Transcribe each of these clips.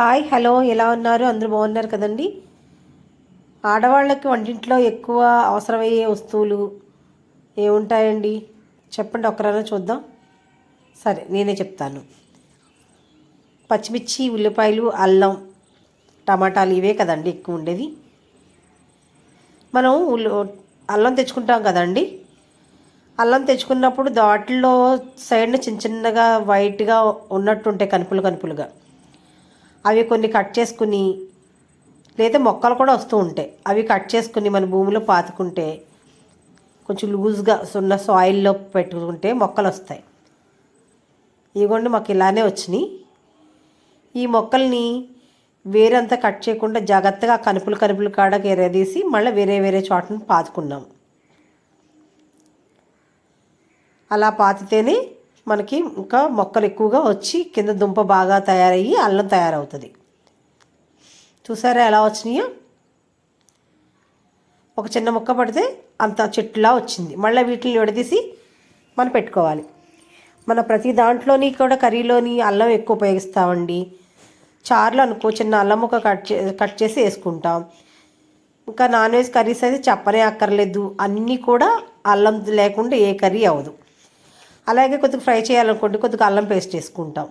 Hi hello ఎలా ఉన్నారు? అందరూ బాగున్నారు కదండి? ఆడవాళ్ళకి వంటింట్లో ఎక్కువ అవసరమయ్యే వస్తువులు ఏముంటాయండి? చెప్పండి ఒక్కరైనా చూద్దాం. సరే నేనే చెప్తాను. పచ్చిమిర్చి ఉల్లిపాయలు అల్లం టమాటాలు ఇవే కదండి ఎక్కువ ఉండేది. మనం ఉల్లి అల్లం తెచ్చుకుంటాం కదండి. అల్లం తెచ్చుకున్నప్పుడు దాటిలో సైడ్న చిన్న చిన్నగా వైట్గా ఉన్నట్టుంటాయి కనుపులు కనుపులుగా. అవి కొన్ని కట్ చేసుకుని లేదా మొక్కలు కూడా వస్తూ ఉంటాయి. అవి కట్ చేసుకుని మన భూమిలో పాతుకుంటే కొంచెం లూజ్గా సున్న సాయిల్లో పెట్టుకుంటే మొక్కలు వస్తాయి. ఇదిగోండి మాకు ఇలానే వచ్చినాయి. ఈ మొక్కల్ని వేరంతా కట్ చేయకుండా జాగ్రత్తగా కనుపులు కనుపులు కాడకి ఎరదీసి మళ్ళీ వేరే వేరే చోటను పాతుకున్నాం అలా పాతితేనే మనకి ఇంకా మొక్కలు ఎక్కువగా వచ్చి కింద దుంప బాగా తయారయ్యి అల్లం తయారవుతుంది. చూసారా ఎలా వచ్చినాయో? ఒక చిన్న మొక్క పడితే అంత చెట్టులా వచ్చింది. మళ్ళీ వీటిని విడదీసి మనం పెట్టుకోవాలి. మన ప్రతి దాంట్లోని కూడా కర్రీలోని అల్లం ఎక్కువ ఉపయోగిస్తామండి. చారులు అనుకో చిన్న అల్లం ముక్క కట్ చే కట్ చేసి వేసుకుంటాం. ఇంకా నాన్ వెజ్ కర్రీస్ అయితే చెప్పనే అక్కర్లేదు. అన్నీ కూడా అల్లం లేకుండా ఏ కర్రీ అవ్వదు. అలాగే కొద్దిగా ఫ్రై చేయాలనుకోండి కొద్దిగా అల్లం పేస్ట్ వేసుకుంటాం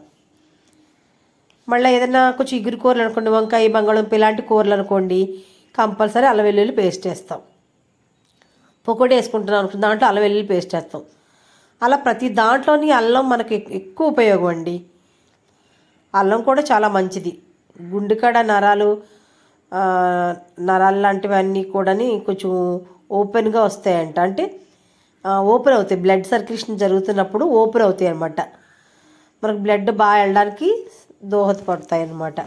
మళ్ళీ ఏదైనా కొంచెం ఇగురు కూరలు అనుకోండి వంకాయ బంగాళంప ఇలాంటి కూరలు అనుకోండి కంపల్సరీ అల్లం వెల్లుల్లి పేస్ట్ వేస్తాం పకోడీ వేసుకుంటున్నాం అనుకుంటే దాంట్లో అల్లం వెల్లుల్లి పేస్ట్ వేస్తాం అలా ప్రతి దాంట్లోని అల్లం మనకి ఎక్కువ ఉపయోగం అండి. అల్లం కూడా చాలా మంచిది. గుండెకాడ నరాలు నరాలు లాంటివన్నీ కూడాని కొంచెం ఓపెన్గా వస్తాయంట. అంటే ఓపెన్ అవుతాయి. బ్లడ్ సర్క్యులేషన్ జరుగుతున్నప్పుడు ఓపెన్ అవుతాయి అన్నమాట. మనకు బ్లడ్ బాగా వెళ్ళడానికి దోహదపడతాయి అన్నమాట.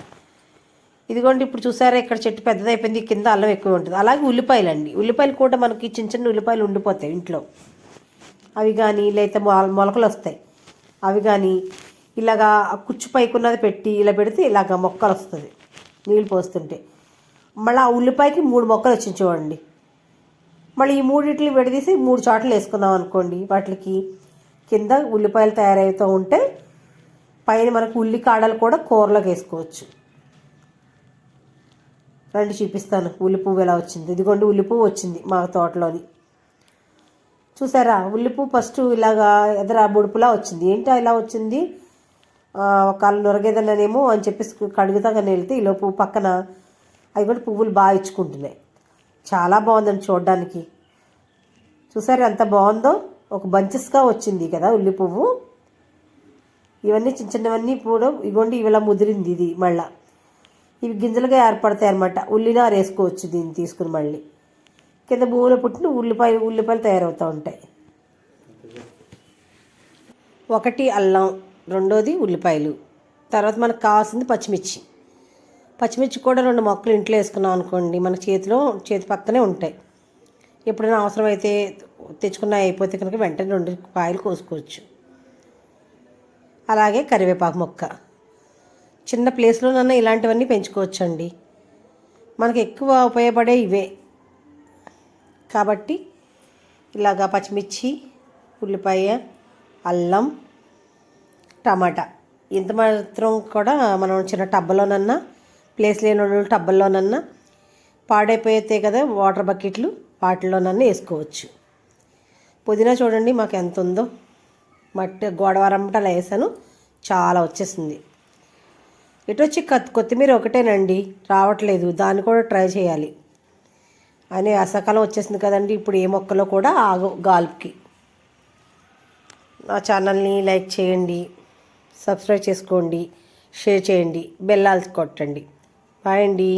ఇదిగోండి ఇప్పుడు చూసారా ఇక్కడ చెట్టు పెద్దదైపోయింది. కింద అల్లం ఎక్కువ ఉంటుంది. అలాగే ఉల్లిపాయలు అండి ఉల్లిపాయలు కూడా మనకి చిన్న చిన్న ఉల్లిపాయలు ఉండిపోతాయి ఇంట్లో. అవి కానీ లేకపోతే మొలకలు వస్తాయి. అవి కానీ ఇలాగా కుచ్చు పైకున్నది పెట్టి ఇలా పెడితే ఇలాగ మొక్కలు వస్తుంది. నీళ్ళు పోస్తుంటే. మళ్ళీ ఆ ఉల్లిపాయకి మూడు మొక్కలు వచ్చింది చూడండి. మళ్ళీ ఈ మూడింటిని విడదీసి మూడు చాట్లు వేసుకున్నాం అనుకోండి. వాటికి కింద ఉల్లిపాయలు తయారవుతూ ఉంటే పైన మనకు ఉల్లి కాడలు కూడా కూరలోకి వేసుకోవచ్చు. రండి చూపిస్తాను. ఉల్లి పువ్వు ఎలా వచ్చింది? ఇదిగోండి ఉల్లి పువ్వు వచ్చింది మా తోటలోని. చూసారా? ఉల్లి పువ్వు ఫస్ట్ ఇలాగా ఎదర బొడుపులా వచ్చింది. ఏంటి ఇలా వచ్చింది? ఒక నొరగేదన్నానేమో అని చెప్పేసి కడుగుతాగానే వెళ్తే ఈ లోపు పక్కన అవి కూడా పువ్వులు బాగా ఇచ్చుకుంటున్నాయి. చాలా బాగుందండి చూడడానికి. చూసారు ఎంత బాగుందో? ఒక బంచెస్గా వచ్చింది కదా ఉల్లి పువ్వు. ఇవన్నీ చిన్న చిన్నవన్నీ కూడా ఇగోండి ఇవిలా ముదిరింది ఇది మళ్ళా. ఇవి గింజలుగా ఏర్పడతాయి అనమాట ఉల్లినారు వేసుకోవచ్చు దీన్ని తీసుకుని మళ్ళీ. కింద భూమిలో పుట్టిన ఉల్లిపాయ ఉల్లిపాయలు తయారవుతూ ఉంటాయి. ఒకటి అల్లం రెండోది ఉల్లిపాయలు. తర్వాత మనకు కావాల్సింది పచ్చిమిర్చి. పచ్చిమిర్చి కూడా రెండు మొక్కలు ఇంట్లో వేసుకున్నాం అనుకోండి మన చేతిలో చేతి పక్కనే ఉంటాయి. ఎప్పుడైనా అవసరమైతే తెచ్చుకున్న అయిపోతే కనుక వెంటనే రెండు కాయలు కోసుకోవచ్చు. అలాగే కరివేపాకు మొక్క. చిన్న ప్లేస్లోనన్నా ఇలాంటివన్నీ పెంచుకోవచ్చండి. మనకు ఎక్కువ ఉపయోగపడే ఇవే. కాబట్టి ఇలాగా పచ్చిమిర్చి ఉల్లిపాయ అల్లం టమాటా. ఇంత మాత్రం కూడా మనం చిన్న టబ్బలోనన్నా ప్లేస్ లేని వాళ్ళు టబ్బల్లోనన్నా పాడైపోయితే కదా వాటర్ బకెట్లు వాటిలోనన్నా వేసుకోవచ్చు. పుదీనా చూడండి మాకు ఎంత ఉందో మట్టి గోడవారమ్మట అలా వేసాను. చాలా వచ్చేసింది. ఇటు వచ్చి కొత్తిమీర ఒకటేనండి. రావట్లేదు. దాన్ని కూడా ట్రై చేయాలి. అని అసకాలం వచ్చేసింది కదండి. ఇప్పుడు ఏ మొక్కలో కూడా ఆగు గాల్పుకి. నా ఛానల్ని లైక్ చేయండి. సబ్స్క్రైబ్ చేసుకోండి. షేర్ చేయండి. బెల్లాల్సి కొట్టండి. బాయ్ అండి